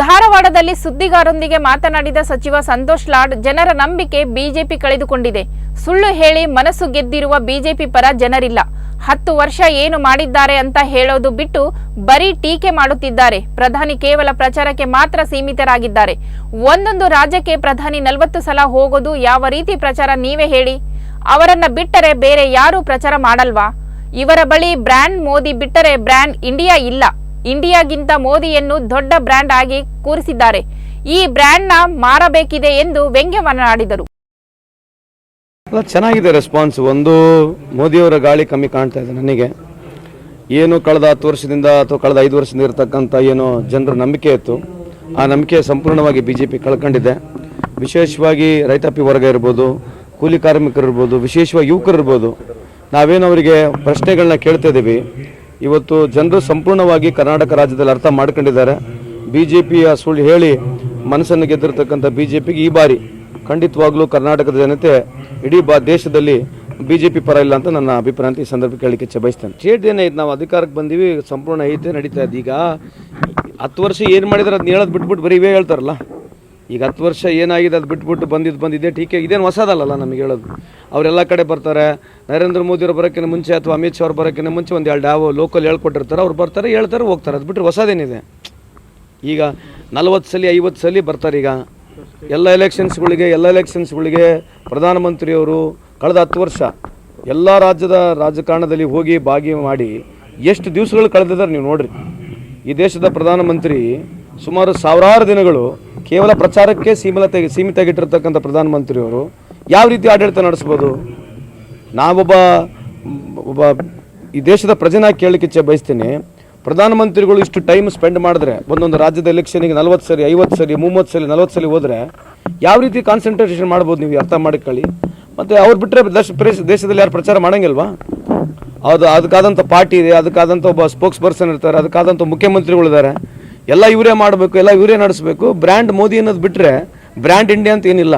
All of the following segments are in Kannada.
ಧಾರವಾಡದಲ್ಲಿ ಸುದ್ದಿಗಾರರೊಂದಿಗೆ ಮಾತನಾಡಿದ ಸಚಿವ ಸಂತೋಷ್ ಲಾಡ್, ಜನರ ನಂಬಿಕೆ ಬಿಜೆಪಿ ಕಳೆದುಕೊಂಡಿದೆ. ಸುಳ್ಳು ಹೇಳಿ ಮನಸ್ಸು ಗೆದ್ದಿರುವ ಬಿಜೆಪಿ ಪರ ಜನರಿಲ್ಲ. ಹತ್ತು ವರ್ಷ ಏನು ಮಾಡಿದ್ದಾರೆ ಅಂತ ಹೇಳೋದು ಬಿಟ್ಟು ಬರೀ ಟೀಕೆ ಮಾಡುತ್ತಿದ್ದಾರೆ. ಪ್ರಧಾನಿ ಕೇವಲ ಪ್ರಚಾರಕ್ಕೆ ಮಾತ್ರ ಸೀಮಿತರಾಗಿದ್ದಾರೆ. ಒಂದೊಂದು ರಾಜ್ಯಕ್ಕೆ ಪ್ರಧಾನಿ ನಲವತ್ತು ಸಲ ಹೋಗೋದು ಯಾವ ರೀತಿ ಪ್ರಚಾರ ನೀವೇ ಹೇಳಿ. ಅವರನ್ನ ಬಿಟ್ಟರೆ ಬೇರೆ ಯಾರೂ ಪ್ರಚಾರ ಮಾಡಲ್ವಾ? ಇವರ ಬಳಿ ಬ್ರ್ಯಾಂಡ್ ಮೋದಿ ಬಿಟ್ಟರೆ ಬ್ರ್ಯಾಂಡ್ ಇಂಡಿಯಾ ಇಲ್ಲ. ಇಂಡಿಯಾಗಿಂತ ಮೋದಿಯನ್ನು ದೊಡ್ಡ ಬ್ರ್ಯಾಂಡ್ ಆಗಿ ಕೂರಿಸಿದ್ದಾರೆ. ಈ ಬ್ರ್ಯಾಂಡ್ನ ಮಾರಬೇಕಿದೆ ಎಂದು ವ್ಯಂಗ್ಯವನ್ನಾಡಿದರು ಚೆನ್ನಾಗಿದೆ ರೆಸ್ಪಾನ್ಸ್ ಒಂದು ಮೋದಿಯವರ ಗಾಳಿ ಕಮ್ಮಿ ಕಾಣ್ತಾ ಇದೆ ನನಗೆ. ಏನು ಕಳೆದ ಹತ್ತು ವರ್ಷದಿಂದ ಅಥವಾ ಕಳೆದ ಐದು ವರ್ಷದಿಂದ ಇರತಕ್ಕಂಥ ಏನು ಜನರ ನಂಬಿಕೆ ಇತ್ತು, ಆ ನಂಬಿಕೆ ಸಂಪೂರ್ಣವಾಗಿ ಬಿ ಜೆ ಪಿ ಕಳ್ಕೊಂಡಿದೆ. ವಿಶೇಷವಾಗಿ ರೈತಾಪಿ ವರ್ಗ ಇರ್ಬೋದು, ಕೂಲಿ ಕಾರ್ಮಿಕರು ಇರ್ಬೋದು, ವಿಶೇಷವಾಗಿ ಯುವಕರು ಇರ್ಬೋದು, ನಾವೇನು ಅವರಿಗೆ ಪ್ರಶ್ನೆಗಳನ್ನ ಕೇಳ್ತಾ ಇದ್ದೀವಿ ಇವತ್ತು ಜನರು ಸಂಪೂರ್ಣವಾಗಿ ಕರ್ನಾಟಕ ರಾಜ್ಯದಲ್ಲಿ ಅರ್ಥ ಮಾಡ್ಕೊಂಡಿದ್ದಾರೆ. ಬಿ ಜೆ ಪಿಯ ಸುಳ್ಳು ಹೇಳಿ ಮನಸ್ಸನ್ನು ಗೆದ್ದಿರತಕ್ಕಂಥ ಬಿ ಜೆ ಪಿಗೆ ಈ ಬಾರಿ ಖಂಡಿತವಾಗ್ಲೂ ಕರ್ನಾಟಕದ ಜನತೆ ಇಡೀ ಬಾ ದೇಶದಲ್ಲಿ ಬಿ ಜೆ ಪಿ ಪರ ಇಲ್ಲ ಅಂತ ನನ್ನ ಅಭಿಪ್ರಾಯ ಈ ಸಂದರ್ಭ ಕೇಳಲಿಕ್ಕೆ ಇಚ್ಛೆ ಬಯಸ್ತೇನೆ ಸ್ಟೇಟ್ ಏನೈತೆ ನಾವು ಅಧಿಕಾರಕ್ಕೆ ಬಂದೀವಿ, ಸಂಪೂರ್ಣ ಐತೆ ನಡೀತಾ ಇದೆ. ಈಗ ಹತ್ತು ವರ್ಷ ಏನು ಮಾಡಿದ್ರೆ ಅದನ್ನ ಹೇಳೋದು ಬಿಟ್ಬಿಟ್ಟು ಬರೀ ಇವೇ ಹೇಳ್ತಾರಲ್ಲ. ಈಗ ಹತ್ತು ವರ್ಷ ಏನಾಗಿದೆ ಅದು ಬಿಟ್ಬಿಟ್ಟು ಬಂದಿದ್ದು ಬಂದಿದೆ ಟೀಕೆ. ಇದೇನು ಹೊಸದಲ್ಲ ನಮಗೆ ಹೇಳೋದು? ಅವರೆಲ್ಲ ಕಡೆ ಬರ್ತಾರೆ. ನರೇಂದ್ರ ಮೋದಿ ಅವರು ಬರೋಕ್ಕಿಂತ ಮುಂಚೆ ಅಥವಾ ಅಮಿತ್ ಶಾ ಅವ್ರು ಬರೋಕ್ಕಿಂತ ಮುಂಚೆ ಒಂದು ಎರಡು ಯಾವ ಲೋಕಲ್ ಹೇಳ್ಕೊಟ್ಟಿರ್ತಾರೆ, ಅವ್ರು ಬರ್ತಾರೆ, ಹೇಳ್ತಾರೆ, ಹೋಗ್ತಾರೆ. ಅದು ಬಿಟ್ಟರೆ ಹೊಸದೇನಿದೆ? ಈಗ ನಲವತ್ತು ಸಲ, ಐವತ್ತು ಸಲ ಬರ್ತಾರೆ ಈಗ. ಎಲ್ಲ ಎಲೆಕ್ಷನ್ಸ್ಗಳಿಗೆ ಎಲ್ಲ ಎಲೆಕ್ಷನ್ಸ್ಗಳಿಗೆ ಪ್ರಧಾನಮಂತ್ರಿಯವರು ಕಳೆದ ಹತ್ತು ವರ್ಷ ಎಲ್ಲ ರಾಜ್ಯದ ರಾಜಕಾರಣದಲ್ಲಿ ಹೋಗಿ ಭಾಗಿ ಮಾಡಿ ಎಷ್ಟು ದಿವಸಗಳು ಕಳೆದಿದ್ದಾರೆ ನೀವು ನೋಡ್ರಿ. ಈ ದೇಶದ ಪ್ರಧಾನಮಂತ್ರಿ ಸುಮಾರು ಸಾವಿರಾರು ದಿನಗಳು ಕೇವಲ ಪ್ರಚಾರಕ್ಕೆ ಸೀಮಿತ ಸೀಮಿತವಾಗಿಟ್ಟಿರ್ತಕ್ಕಂಥ ಪ್ರಧಾನಮಂತ್ರಿಯವರು ಯಾವ ರೀತಿ ಆಡಳಿತ ನಡೆಸ್ಬೋದು? ನಾವೊಬ್ಬ, ಒಬ್ಬ ಈ ದೇಶದ ಪ್ರಜೆನ ಕೇಳಲಿಕ್ಕೆ ಇಚ್ಛೆ ಬಯಸ್ತೀನಿ. ಪ್ರಧಾನಮಂತ್ರಿಗಳು ಇಷ್ಟು ಟೈಮ್ ಸ್ಪೆಂಡ್ ಮಾಡಿದ್ರೆ, ಒಂದೊಂದು ರಾಜ್ಯದ ಎಲೆಕ್ಷನಿಗೆ ನಲ್ವತ್ತು ಸರಿ, ಐವತ್ತು ಸರಿ, ಮೂವತ್ತು ಸರಿ, ನಲ್ವತ್ತು ಸಲ ಹೋದರೆ ಯಾವ ರೀತಿ ಕಾನ್ಸಂಟ್ರೇಷನ್ ಮಾಡ್ಬೋದು ನೀವು ಅರ್ಥ ಮಾಡಿಕೊಳ್ಳಿ. ಮತ್ತು ಅವ್ರು ಬಿಟ್ಟರೆ ದೇಶ ದೇಶದಲ್ಲಿ ಯಾರು ಪ್ರಚಾರ ಮಾಡೋಂಗಿಲ್ವಾ? ಅದು, ಅದಕ್ಕಾದಂಥ ಪಾರ್ಟಿ ಇದೆ, ಅದಕ್ಕಾದಂಥ ಒಬ್ಬ ಸ್ಪೋಕ್ಸ್ ಪರ್ಸನ್ ಇರ್ತಾರೆ, ಅದಕ್ಕಾದಂಥ ಮುಖ್ಯಮಂತ್ರಿಗಳಿದ್ದಾರೆ. ಎಲ್ಲ ಇವರೇ ಮಾಡಬೇಕು, ಎಲ್ಲ ಇವರೇ ನಡೆಸಬೇಕು. ಬ್ರ್ಯಾಂಡ್ ಮೋದಿ ಅನ್ನೋದು ಬಿಟ್ಟರೆ ಬ್ರ್ಯಾಂಡ್ ಇಂಡಿಯಾ ಅಂತ ಏನಿಲ್ಲ.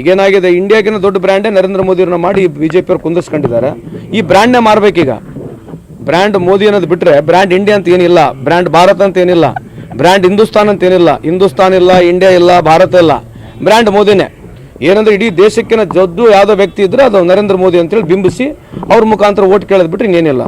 ಈಗೇನಾಗಿದೆ, ಇಂಡಿಯಾಗಿನ ದೊಡ್ಡ ಬ್ರ್ಯಾಂಡೇ ನರೇಂದ್ರ ಮೋದಿಯವ್ರನ್ನ ಮಾಡಿ ಬಿ ಜೆ ಪಿಯವ್ರು ಕುಂದಿಸ್ಕೊಂಡಿದ್ದಾರೆ ಈ ಬ್ರ್ಯಾಂಡ್ನೇ ಮಾರಬೇಕೀಗ. ಬ್ರ್ಯಾಂಡ್ ಮೋದಿ ಅನ್ನೋದು ಬಿಟ್ಟರೆ ಬ್ರ್ಯಾಂಡ್ ಇಂಡಿಯಾ ಅಂತ ಏನಿಲ್ಲ, ಬ್ರ್ಯಾಂಡ್ ಭಾರತ ಅಂತ ಏನಿಲ್ಲ, ಬ್ರ್ಯಾಂಡ್ ಹಿಂದೂಸ್ತಾನ್ ಅಂತ ಏನಿಲ್ಲ, ಹಿಂದೂಸ್ತಾನ್ ಇಲ್ಲ, ಇಂಡಿಯಾ ಇಲ್ಲ, ಭಾರತ ಇಲ್ಲ. ಬ್ರ್ಯಾಂಡ್ ಮೋದಿನೇ. ಏನಂದ್ರೆ ಇಡೀ ದೇಶಕ್ಕಿನ ಜದ್ದು ಯಾವುದೋ ವ್ಯಕ್ತಿ ಇದ್ರೆ ಅದು ನರೇಂದ್ರ ಮೋದಿ ಅಂತೇಳಿ ಬಿಂಬಿಸಿ ಅವ್ರ ಮುಖಾಂತರ ಓಟ್ ಕೇಳೋದು ಬಿಟ್ಟರೆ ಇನ್ನೇನಿಲ್ಲ.